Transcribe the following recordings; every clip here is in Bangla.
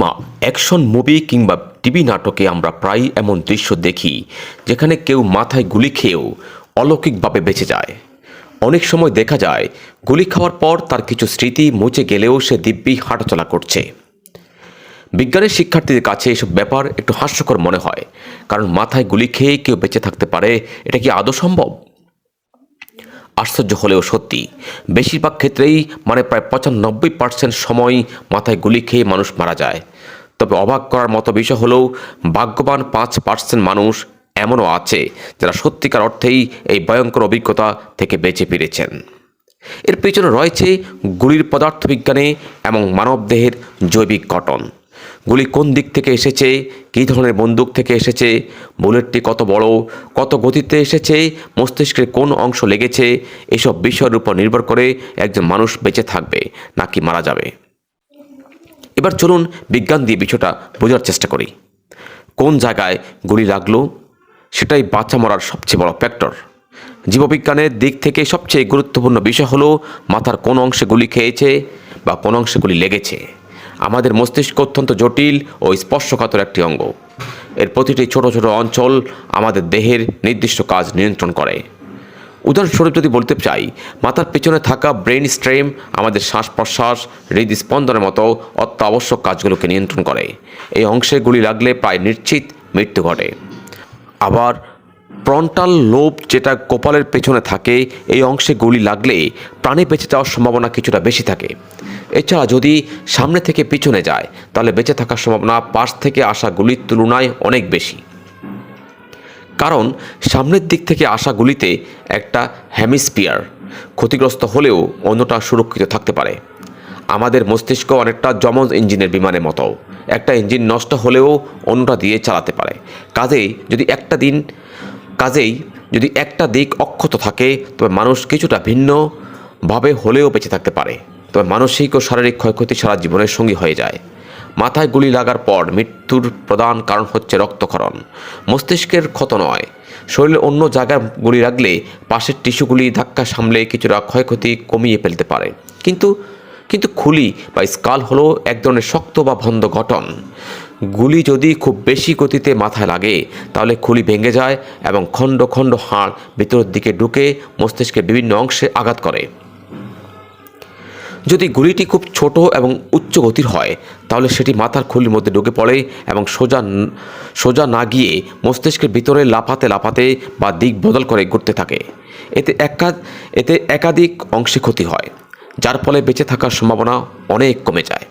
মা, অ্যাকশন মুভি কিংবা টিভি নাটকে আমরা প্রায় এমন দৃশ্য দেখি, যেখানে কেউ মাথায় গুলি খেয়েও অলৌকিকভাবে বেঁচে যায়। অনেক সময় দেখা যায়, গুলি খাওয়ার পর তার কিছু স্মৃতি মুছে গেলেও সে দিব্যি হাঁটাচলা করছে। বিজ্ঞানের শিক্ষার্থীদের কাছে এসব ব্যাপার একটু হাস্যকর মনে হয়, কারণ মাথায় গুলি খেয়ে কেউ বেঁচে থাকতে পারে, এটা কি আদৌ সম্ভব? আশ্চর্য হলেও সত্যি, বেশিরভাগ ক্ষেত্রেই মানে প্রায় পঁচানব্বই পার্সেন্ট সময় মাথায় গুলি খেয়ে মানুষ মারা যায় তবে অবাক করার মতো বিষয় হলেও ভাগ্যবান পাঁচ পার্সেন্ট মানুষ এমনও আছে যারা সত্যিকার অর্থেই এই ভয়ঙ্কর অভিজ্ঞতা থেকে বেঁচে ফিরেছেন। এর পেছনে রয়েছে গুলির পদার্থবিজ্ঞানে এবং মানবদেহের জৈবিক গঠন। গুলি কোন দিক থেকে এসেছে, কী ধরনের বন্দুক থেকে এসেছে, বুলেটটি কত বড়, কত গতিতে এসেছে, মস্তিষ্কের কোন অংশ লেগেছে, এসব বিষয়ের উপর নির্ভর করে একজন মানুষ বেঁচে থাকবে নাকি মারা যাবে। এবার চলুন বিজ্ঞান দিয়ে বিষয়টা বোঝার চেষ্টা করি। কোন জায়গায় গুলি লাগল? সেটাই বাচ্চা মরার সবচেয়ে বড় ফ্যাক্টর জীববিজ্ঞানের দিক থেকে সবচেয়ে গুরুত্বপূর্ণ বিষয় হলো, মাথার কোন অংশে গুলি খেয়েছে বা কোন অংশে গুলি লেগেছে। আমাদের মস্তিষ্ক অত্যন্ত জটিল ও স্পর্শকাতর একটি অঙ্গ। এর প্রতিটি ছোট ছোট অঞ্চল আমাদের দেহের নির্দিষ্ট কাজ নিয়ন্ত্রণ করে। উদাহরণস্বরূপ যদি বলতে চাই, মাথার পেছনে থাকা ব্রেন স্ট্রেম আমাদের শ্বাস প্রশ্বাস হৃদস্পন্দনের মতো অত্যাবশ্যক কাজগুলোকে নিয়ন্ত্রণ করে। এই অংশে গুলি লাগলে প্রায় নিশ্চিত মৃত্যু ঘটে। আবার ফ্রন্টাল লোব যেটা কপালের পেছনে থাকে, এই অংশে গুলি লাগলে প্রাণে বেঁচে যাওয়ার সম্ভাবনা কিছুটা বেশি থাকে। এছাড়া যদি সামনে থেকে পিছনে যায়, তাহলে বেঁচে থাকার সম্ভাবনা পাশ থেকে আসা গুলির তুলনায় অনেক বেশি। কারণ সামনের দিক থেকে আসা গুলিতে একটা হ্যামিস্পিয়ার ক্ষতিগ্রস্ত হলেও অন্যটা সুরক্ষিত থাকতে পারে। আমাদের মস্তিষ্ক অনেকটা যমজ ইঞ্জিনের বিমানের মতো। একটা ইঞ্জিন নষ্ট হলেও অন্যটা দিয়ে চালাতে পারে। কাজেই যদি একটা দিন, কাজেই যদি একটা দিক অক্ষত থাকে, তবে মানুষ কিছুটা ভিন্নভাবে হলেও বেঁচে থাকতে পারে। তবে মানসিক ও শারীরিক ক্ষয়ক্ষতি সারা জীবনের সঙ্গী হয়ে যায়। মাথায় গুলি লাগার পর মৃত্যুর প্রধান কারণ হচ্ছে রক্তক্ষরণ। মস্তিষ্কের ক্ষত নয়। শরীরের অন্য জায়গায় গুলি লাগলে পাশের টিস্যুগুলি ধাক্কা সামলে কিছুটা ক্ষয়ক্ষতি কমিয়ে ফেলতে পারে। কিন্তু কিন্তু খুলি বা স্কাল হলো এক ধরনের শক্ত বা ভন্দ গঠন। গুলি যদি খুব বেশি গতিতে মাথায় লাগে, তাহলে খুলি ভেঙে যায় এবং খণ্ড খণ্ড হাড় ভিতরের দিকে ঢুকে মস্তিষ্কের বিভিন্ন অংশে আঘাত করে। যদি গুলিটি খুব ছোট এবং উচ্চ গতির হয়, তাহলে সেটি মাথার খুলির মধ্যে ঢুকে পড়ে এবং সোজা সোজা না গিয়ে মস্তিষ্কের ভিতরে লাফাতে লাফাতে বা দিক বদল করে ঘুরতে থাকে। এতে একা, এতে একাধিক অংশে ক্ষতি হয়, যার ফলে বেঁচে থাকার সম্ভাবনা অনেক কমে যায়।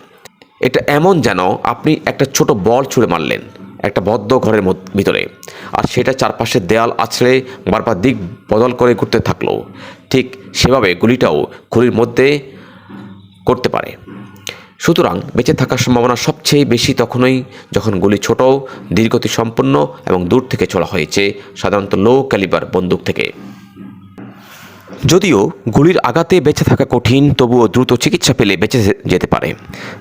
এটা এমন যেন আপনি একটা ছোট বল ছুঁড়ে মারলেন, একটা বদ্ধ ঘরের ভিতরে। আর সেটা চারপাশের দেয়াল আছড়ে বারবার দিক বদল করে ঘুরতে থাকল। ঠিক সেভাবে গুলিটাও খুলির মধ্যে করতে পারে। সুতরাং বেঁচে থাকার সম্ভাবনা সবচেয়ে বেশি তখনই যখন গুলি ছোট দীর্ঘতি সম্পন্ন এবং দূর থেকে ছোড়া হয়েছে, সাধারণত লো ক্যালিবার বন্দুক থেকে। যদিও গুলির আঘাতে বেঁচে থাকা কঠিন, তবুও দ্রুত চিকিৎসা পেলে বেঁচে যেতে পারে।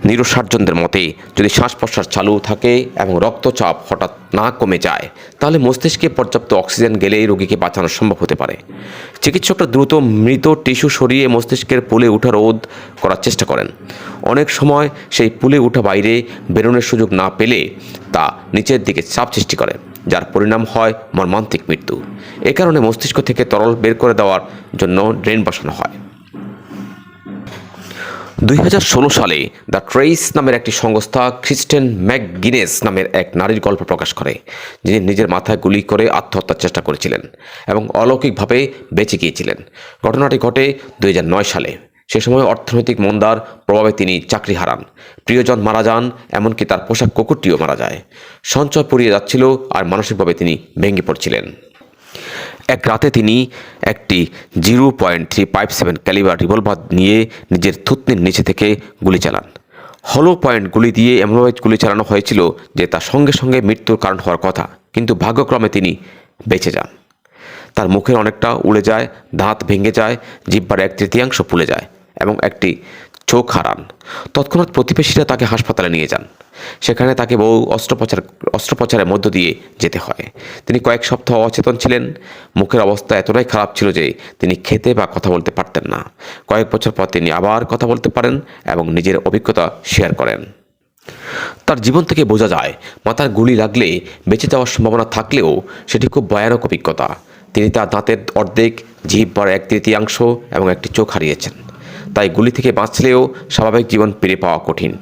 নিরসার্জনদের মতে, যদি শ্বাস প্রশ্বাস চালু থাকে এবং রক্তচাপ হঠাৎ না কমে যায়, তাহলে মস্তিষ্কে পর্যাপ্ত অক্সিজেন গেলেই রোগীকে বাঁচানো সম্ভব হতে পারে। চিকিৎসকরা দ্রুত মৃত টিস্যু সরিয়ে মস্তিষ্কের পুলে ওঠা রোধ করার চেষ্টা করেন। অনেক সময় সেই পুলে ওঠা বাইরে বেরোনোর সুযোগ না পেলে তা নিচের দিকে চাপ সৃষ্টি করে। যার পরিণাম হয় মর্মান্তিক মৃত্যু। এ কারণে মস্তিষ্ক থেকে তরল বের করে দেওয়ার জন্য ড্রেন বসানো হয়। দুই হাজার ষোলো সালে দ্য ট্রেইস নামের একটি সংস্থা খ্রিস্টেন ম্যাকগিনেস নামের এক নারীর গল্প প্রকাশ করে, যিনি নিজের মাথায় গুলি করে আত্মহত্যার চেষ্টা করেছিলেন এবং অলৌকিকভাবে বেঁচে গিয়েছিলেন। ঘটনাটি ঘটে দুই হাজার নয় সালে। সে সময় অর্থনৈতিক মন্দার প্রভাবে তিনি চাকরি হারান। প্রিয়জন মারা যান, এমনকি তার পোশাক কুকুরটিও মারা যায়। সঞ্চয় পুড়িয়ে যাচ্ছিল আর মানসিকভাবে তিনি ভেঙে পড়ছিলেন। এক রাতে তিনি একটি zero point three five seven calibre revolver নিয়ে নিজের থুতনির নিচে থেকে গুলি চালান। হলো পয়েন্ট গুলি দিয়ে এমনভাবে গুলি চালানো হয়েছিল যে তার সঙ্গে সঙ্গে মৃত্যুর কারণ হওয়ার কথা, কিন্তু ভাগ্যক্রমে তিনি বেঁচে যান। তার মুখের অনেকটা উড়ে যায়, দাঁত ভেঙে যায়, জিব্বার এক তৃতীয়াংশ ফুলে যায়। এবং একটি চোখ হারান। তৎক্ষণাৎ প্রতিবেশীরা তাকে হাসপাতালে নিয়ে যান। সেখানে তাকে বহু অস্ত্রোপচার, অস্ত্রোপচারের মধ্য দিয়ে যেতে হয়। তিনি কয়েক সপ্তাহ অচেতন ছিলেন। মুখের অবস্থা এতটাই খারাপ ছিল যে তিনি খেতে বা কথা বলতে পারতেন না। কয়েক বছর পর তিনি আবার কথা বলতে পারেন এবং নিজের অভিজ্ঞতা শেয়ার করেন। তার জীবন থেকে বোঝা যায়, মাথার গুলি লাগলে বেঁচে যাওয়ার সম্ভাবনা থাকলেও সেটি খুব ভয়ানক অভিজ্ঞতা। তিনি তার দাঁতের অর্ধেক, জিহ্বার এক তৃতীয়াংশ এবং একটি চোখ হারিয়েছেন। তাই গুলি থেকে বাঁচলেও স্বাভাবিক জীবন ফিরে পাওয়া কঠিন।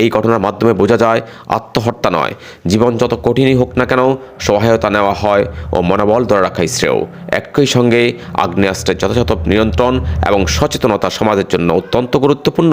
এই ঘটনার মাধ্যমে বোঝা যায়, আত্মহত্যা নয়। জীবন যত কঠিনই হোক না কেন, সহায়তা নেওয়া হয় ও মনোবল ধরে রাখাই শ্রেয়। একই সঙ্গে আগ্নেয়াস্ত্রের যথাযথ নিয়ন্ত্রণ এবং সচেতনতা সমাজের জন্য অত্যন্ত গুরুত্বপূর্ণ।